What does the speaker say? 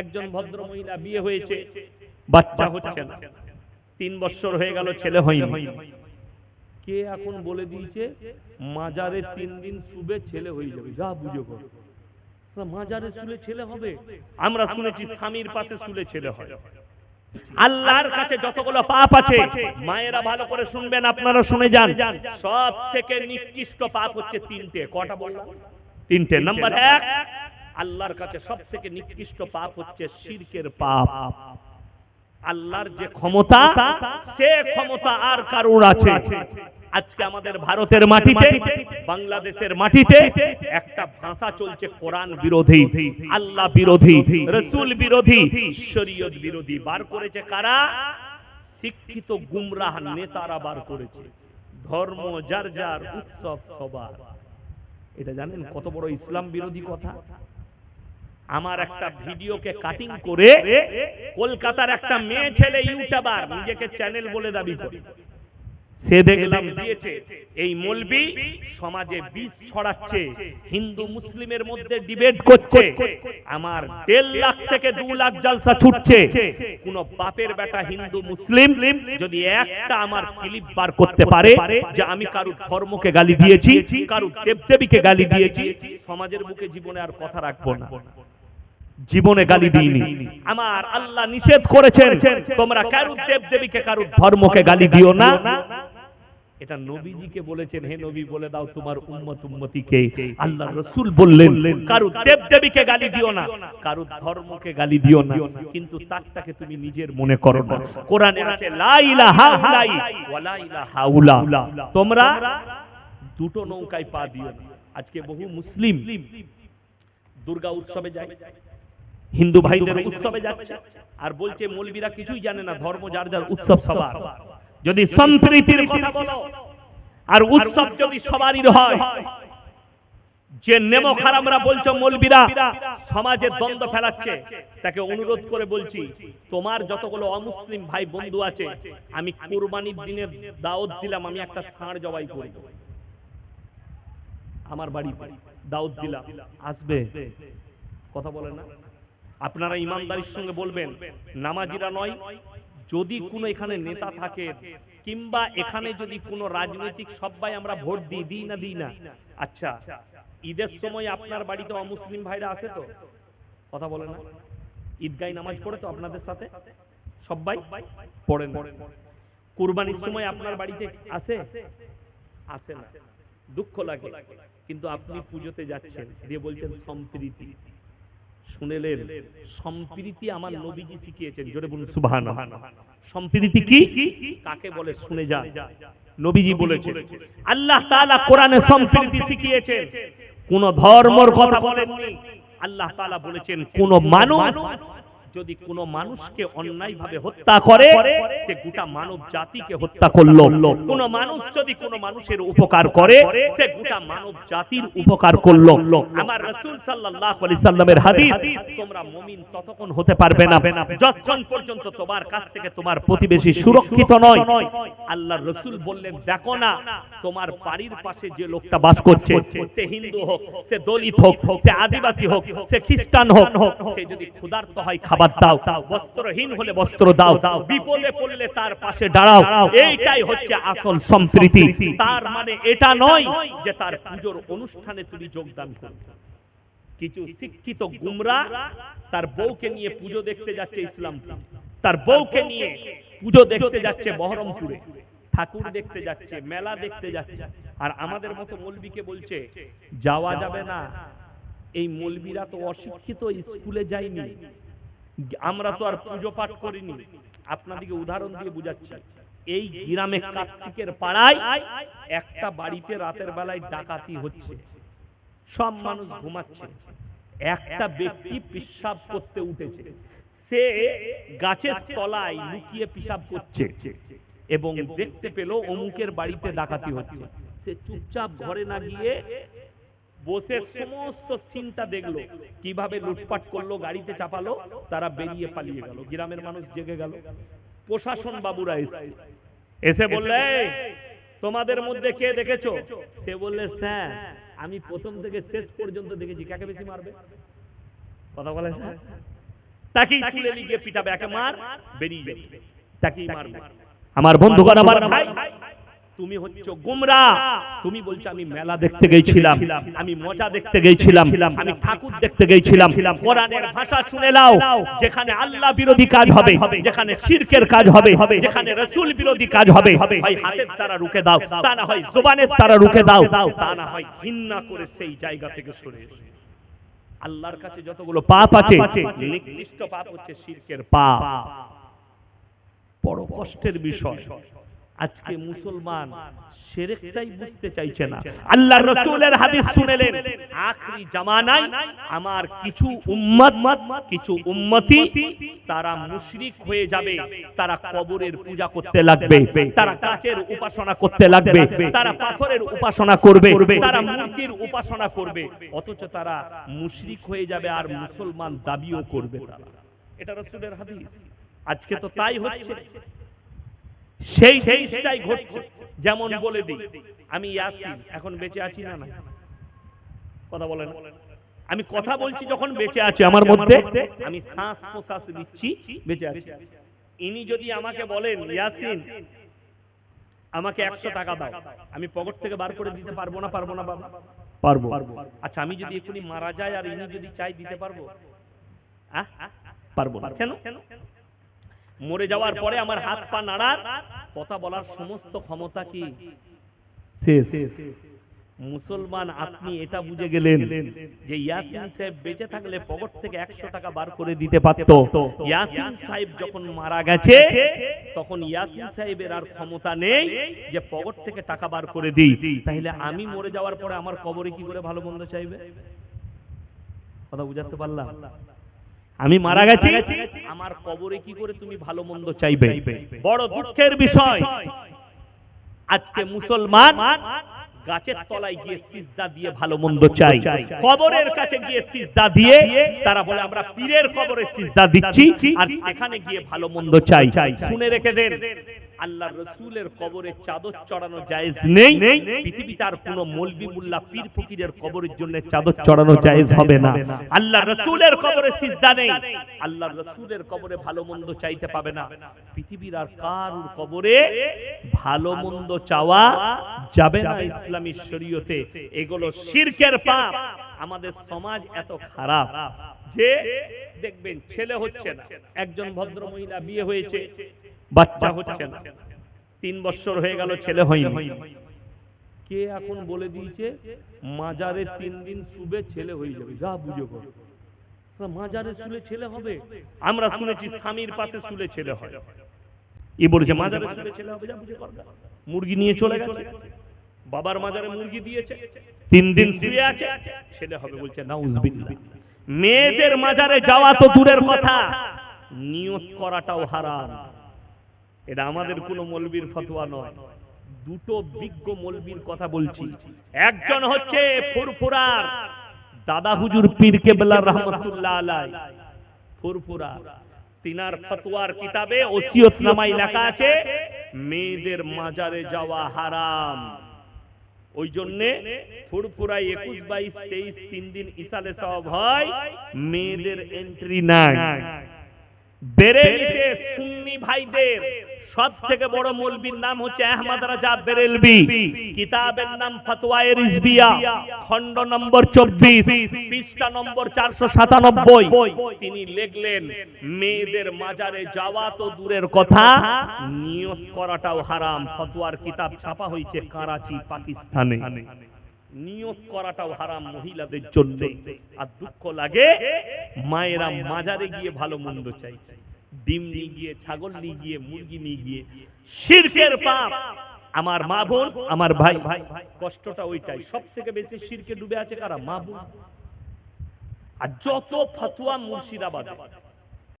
একজন ভদ্র মহিলা বিয়ে হয়েছে বাচ্চা হচ্ছে না। তিন বছর হয়ে গেল ছেলে হয়নি। কে এখন বলে দিয়েছে মাজারে তিন দিন শুবে ছেলে হয়ে যাবে। যা বুঝে বল। মাজারে শুলে ছেলে হবে? আমরা শুনেছি স্বামীর পাশে শুলে ছেলে হয়। আল্লাহর কাছে যতগুলো পাপ আছে মায়েরা ভালো করে শুনবেন আপনারা শুনে যান। সব থেকে নিকৃষ্ট পাপ হচ্ছে তিনটে। কটা বললাম? তিনটে। নাম্বার এক আল্লাহর কাছে সব থেকে নিকৃষ্ট পাপ হচ্ছে শিরকের পাপ। আল্লাহর যে ক্ষমতা, সে ক্ষমতা আর কারুর আছে। আজকে আমাদের ভারতের মাটিতে, বাংলাদেশের মাটিতে একটা ভাষা চলছে কোরআন বিরোধী, আল্লাহ বিরোধী, রসুল বিরোধী, শরীয়ত বিরোধী। বার করেছে কারা? শিক্ষিত গুমরাহ নেতারা বার করেছে। ধর্ম যার যার, উৎসব সবার। এটা জানেন কত বড় ইসলাম বিরোধী কথা? আমার একটা ভিডিওকে কাটিং করে কলকাতার একটা মেয়ে ছেলে ইউটিউবার নিজেকে চ্যানেল বলে দাবি করে। সে দেখলাম দিয়েছে এই মলবি সমাজে বিষ ছড়াচ্ছে হিন্দু মুসলিমের মধ্যে ডিবেট করছে আমার দেড় লাখ থেকে দু লাখ জালসা ছুটছে। কোন বাপের বেটা হিন্দু মুসলিম যদি একটা আমার ক্লিপ বার করতে পারে যে আমি কারু ধর্মকে গালি দিয়েছি কারু দেবদেবীকে গালি দিয়েছি সমাজের বুকে জীবনে আর কথা রাখব না। জীবনে গালি দিইনি। আমার আল্লাহ নিষেধ করেছেন তোমরা কারু দেব দেবীকে কারু ধর্মকে গালি দিও না। এটা নবীজিকে বলেছেন হে নবী বলে দাও তোমার উম্মত উম্মতিকে। আল্লাহ রসুল বললেন কারু দেব দেবীকে গালি দিও না কারু ধর্মকে গালি দিও না। কিন্তু তারটাকে তুমি নিজের মনে করো না। কোরআনে আছে লা ইলাহা ওয়া লা ইলাহা উলা তোমরা দুটো নৌকায় পা দিও না। আজকে বহু মুসলিম দুর্গা উৎসবে যায়। হিন্দু ভাইদের উৎসবে যাচ্ছে। আর বলছে মৌলবীরা কিছুই জানে না ধর্ম যার যার উৎসব সবার। যদি সম্প্রীতির কথা বলো আর উৎসব যদি সবারই হয় যে নেমো খারামরা বলছো মৌলবীরা সমাজে দ্বন্দ্ব ফেলাচ্ছে। তাকে অনুরোধ করে বলছি তোমার যতগুলো অমুসলিম ভাই বন্ধু আছে আমি কুরবানির দিনে দাওয়াত দিলাম আমি একটা ষাঁড় জবাই করব। আমার বাড়িতে দাওয়াত দিলাম আসবে? কথা বলে না? আপনারা ইমানদারির সঙ্গে বলবেন, নামাজিরা নয়, যদি কোনো এখানে নেতা থাকে কিংবা এখানে যদি কোনো রাজনৈতিক সবাই আমরা ভোট দিই দিই না দিই না। আচ্ছা ঈদের সময় আপনার বাড়িতে অমুসলিম ভাইরা আসে তো? কথা বলে না। ঈদগাই নামাজ পড়ে তো আপনাদের সাথে? সবাই পড়েন কুরবানির সময় আপনার বাড়িতে আসে আসে না। দুঃখ লাগে। কিন্তু আপনি পুজোতে যাচ্ছেন, দিয়ে বলছেন সম্প্রীতি। শুনেলেন সম্প্রীতি আমার নবীজি শিখিয়েছেন। জোরে বলুন সুবহান সম্প্রীতি কি? কাকে বলে? শুনে যা। নবীজি বলেছে আল্লাহ তাআলা কোরআনে সম্প্রীতি শিখিয়েছেন। কোন ধর্মর কথা বলেননি। আল্লাহ তাআলা বলেছেন কোন মানুষ যদি কোনো মানুষকে অন্যায়ভাবে হত্যা করে, সে গোটা মানব জাতিকে হত্যা করল। কোন মানুষ যদি কোনো মানুষের উপকার করে, সে গোটা মানব জাতির উপকার করল। আমার রাসূল সাল্লাল্লাহু আলাইহি সাল্লামের হাদিস, তোমরা মুমিন ততক্ষণ হতে পারবে না। যতক্ষণ পর্যন্ত তোমার কাছ থেকে তোমার প্রতিবেশী সুরক্ষিত নয়। আল্লাহর রাসূল বললেন, দেখো না, তোমার বাড়ির পাশে যে লোকটা বাস করছে, সে হিন্দু হোক, সে দলিত হোক, সে আদিবাসী হোক, সে খ্রিস্টান হোক, সে যদি ক্ষুধার্ত হয় খাবার দাও। বস্ত্রহীন হলে বস্ত্র দাও। বিপদে পড়লে তার পাশে দাঁড়াও। এইটাই হচ্ছে আসল সম্প্রীতি। তার মানে এটা নয় যে তার পুজোর অনুষ্ঠানে তুমি যোগদান করবে। কিছু শিক্ষিত গুমরা তার বউকে নিয়ে পুজো দেখতে যাচ্ছে ইসলামপুর। তার বউকে নিয়ে পুজো দেখতে যাচ্ছে বহরমপুরে। ঠাকুর দেখতে যাচ্ছে, মেলা দেখতে যাচ্ছে। আর আমাদের মতো মৌলবীকে বলছে, যাওয়া যাবে না। এই মৌলবীরা তো অশিক্ষিত, স্কুলে যায়নি। আমরা তো আর পুজো পাঠ করিনি। আপনাদেরকে উদাহরণ দিয়ে বুঝাচ্ছি। এই গ্রামে কার্তিকের পাড়ায় একটা বাড়িতে রাতের বেলায় ডাকাতি হচ্ছে। সব মানুষ ঘুমাচ্ছে। একটা ব্যক্তি পিসাব করতে উঠেছে। সে গাছের তলায় লুকিয়ে পিসাব করছে এবং দেখতে পেল অমুকের বাড়িতে ডাকাতি হচ্ছে। সে চুপচাপ ঘরে না গিয়ে বসে সমস্ত সিনটা দেখল। কীভাবে লুটপাট করল গাড়িতে চাপালো তারা বেরিয়ে পালিয়ে গেল। গ্রামের মানুষ জেগে গেল। প্রশাসন বাবুরা এসে এসে বললে তোমাদের মধ্যে কে দেখেছ? সে বললে স্যার আমি প্রথম থেকে শেষ পর্যন্ত দেখেছি। কাকে বেশি মারবে? কথা বলে স্যার তাকেই তুলে নিয়ে গিয়ে পিটাবে? একে মার বেরিয়ে যাবে। তাকেই মারবে। আমার বন্ধুগণ আমার ভাই তুমি হচ্ছে গুমরা। তুমি বলছো আমি মেলা দেখতে গেছিলাম। আমি মজা দেখতে গেছিলাম। আমি ঠাকুর দেখতে গেছিলাম। কোরআনের ভাষা শুনে নাও যেখানে আল্লাহ বিরোধী কাজ হবে যেখানে শিরকের কাজ হবে যেখানে রসুল বিরোধী কাজ হবে হয় হাতের দ্বারা রুখে দাও তা না হয় জোবানের দ্বারা রুখে দাও তা না হয় ঘৃণা করে সেই জায়গা থেকে সরে এসো। আল্লাহর কাছে যতগুলো পাপ আছে নিকৃষ্ট পাপ হচ্ছে শিরকের পাপ। বড় কষ্টের বিষয়। আজকে মুসলমান সেরেকটাই বুঝতে চাইছে না। আল্লাহ রসুলের হাদিস শুনেলেন। আখরি জামানায় আমার কিছু উম্মত কিছু উম্মতি তারা মুশরিক হয়ে যাবে তারা কবরের পূজা করতে লাগবে তারা কাচের উপাসনা করতে লাগবে তারা পাথরের উপাসনা করবে তারা মূর্তির উপাসনা করবে অথচ তারা মুশরিক হয়ে যাবে আর মুসলমান দাবিও করবে তারা। এটা রসুলের হাদিস। আজকে তো তাই হচ্ছে। সেই জিনিসটাই ঘটছে। যেমন বলে দিই আমি ইয়াসিন এখন বেঁচে আছি না না কথা বলেন আমি কথা বলছি যখন বেঁচে আছি আমার মধ্যে আমি শ্বাস প্রশ্বাস নিচ্ছি বেঁচে আছি। ইনি যদি আমাকে বলেন ইয়াসিন আমাকে একশো টাকা দাও আমি পকেট থেকে বার করে দিতে পারব না পারব না বাবা পারব। আচ্ছা আমি যদি এখনই মারা যাই আর ইনি যদি চাই দিতে পারব? পারব না। কেন? মরে যাওয়ার পরে আমার হাত পা নাড়ার কথা বলার সমস্ত ক্ষমতা কি? শেষ। মুসলমান আপনি এটা বুঝে গেলেন যে ইয়াসিন সাহেব বেঁচে থাকলে পকেট থেকে একশো টাকা বার করে দিতে পারত। ইয়াসিন সাহেব যখন মারা গেছে তখন ইয়াসিন সাহেবের আর ক্ষমতা নেই যে পকেট থেকে টাকা বার করে দিই। তাহলে আমি মরে যাওয়ার পরে আমার কবরে কি করে ভালো মন্দ চাইবে? কথা বুঝাতে পারলাম? আমি মারা গেছি। আমার কবরে কি করে তুমি ভালো মন্দ চাইবে? বড় দুঃখের বিষয়। আজকে মুসলমান গাছের তলায় গিয়ে সিজদা দিয়ে ভালো মন্দ চাই। কবরের কাছে গিয়ে সিজদা দিয়ে তারা বলে আমরা পীরের কবরে সিজদা দিচ্ছি আর সেখানে গিয়ে ভালো মন্দ চাই। শুনে রেখে দেন। আল্লাহ রসুলের কবরে চাদর চড়ানো জায়েজ নেই। পৃথিবীতে আর কোনো মলবি মুল্লা পীর ফকিরের কবরের জন্য চাদর চড়ানো জায়েজ হবে না। আল্লাহ রসুলের কবরে সিজদা নেই। আল্লাহ রসুলের কবরে ভালো মন্দ চাইতে পাবে না। পৃথিবীর আর কারুর কবরে ভালো মন্দ চাওয়া যাবে না ইসলামী শরীয়তে। এগুলো শিরকের পাপ। আমাদের সমাজ এত খারাপ। যে দেখবেন ছেলে হচ্ছে না। একজন ভদ্র মহিলা বিয়ে হয়েছে। বাচ্চা হচ্ছে না। তিন বছর হয়ে গেল ছেলে হয়নি। কে এখন বলে দিয়েছে মাজারে তিন দিন শুবে ছেলে হয়ে যাবে। যা বুঝে করো মাজারে শুলে ছেলে হবে? আমরা শুনেছি স্বামীর পাশে শুলে ছেলে হয়। ই বলেছে মাজারে শুলে ছেলে হবে যা বুঝে করবে মুরগি নিয়ে চলে গেছে। বাবার মাজারে মুরগি দিয়েছে। তিন দিন শুয়ে আছে। ছেলে হবে বলছে না উজবিল্লা মেয়েদের মাজারে যাওয়া তো দূরের কথা। নিয়ত করাটাও হারাম। এটা আমাদের কোনো মলবির ফতোয়া নয়। দুটো বিজ্ঞ মলবির কথা বলছি। একজন হচ্ছে ফুরফুরার দাদা হুজুর পীর কেবলা রহমতুল্লাহ আলাই। ফুরফুরা তিনার ফতোয়ার কিতাবে ওসিয়তনামায় লেখা আছে, মেয়েদের মাজারে যাওয়া হারাম। ওই জন্যে ফুরফুরাই একুশ, বাইশ, তেইশ, তিন দিন ইসালে সব হয়, মেয়েদের এন্ট্রি নাই। বেরেলিতে সুন্নি ভাইদের সব থেকে বড় মৌলবীর নাম হচ্ছে আহমদ রাজা বেরেলবি। কিতাবের নাম ফতোয়ায়ে রিজবিয়া খণ্ড নম্বর চব্বিশ পৃষ্ঠা নম্বর চারশো সাতানব্বই। তিনি লিখলেন মেয়েদের মাজারে যাওয়া তো দূরের কথা নিয়ত করাটাও হারাম। ফতোয়ার কিতাব ছাপা হয়েছে করাচি পাকিস্তানে। নিয়ত করাটাও হারাম মহিলাদের জন্য। আর দুঃখ লাগে, মায়েরা মাজারে গিয়ে ভালো মন্দ চাইছে। ডিম নিয়ে গিয়ে, ছাগল নিয়ে গিয়ে, মুরগি নিয়ে গিয়ে। শিরকের পাপ। আমার মা বোন, আমার ভাই। ভাই কষ্টটা ওইটাই। সব থেকে বেশি শিরকে ডুবে আছে কারা? মা বোন। আর যত ফতুয়া মুর্শিদাবাদ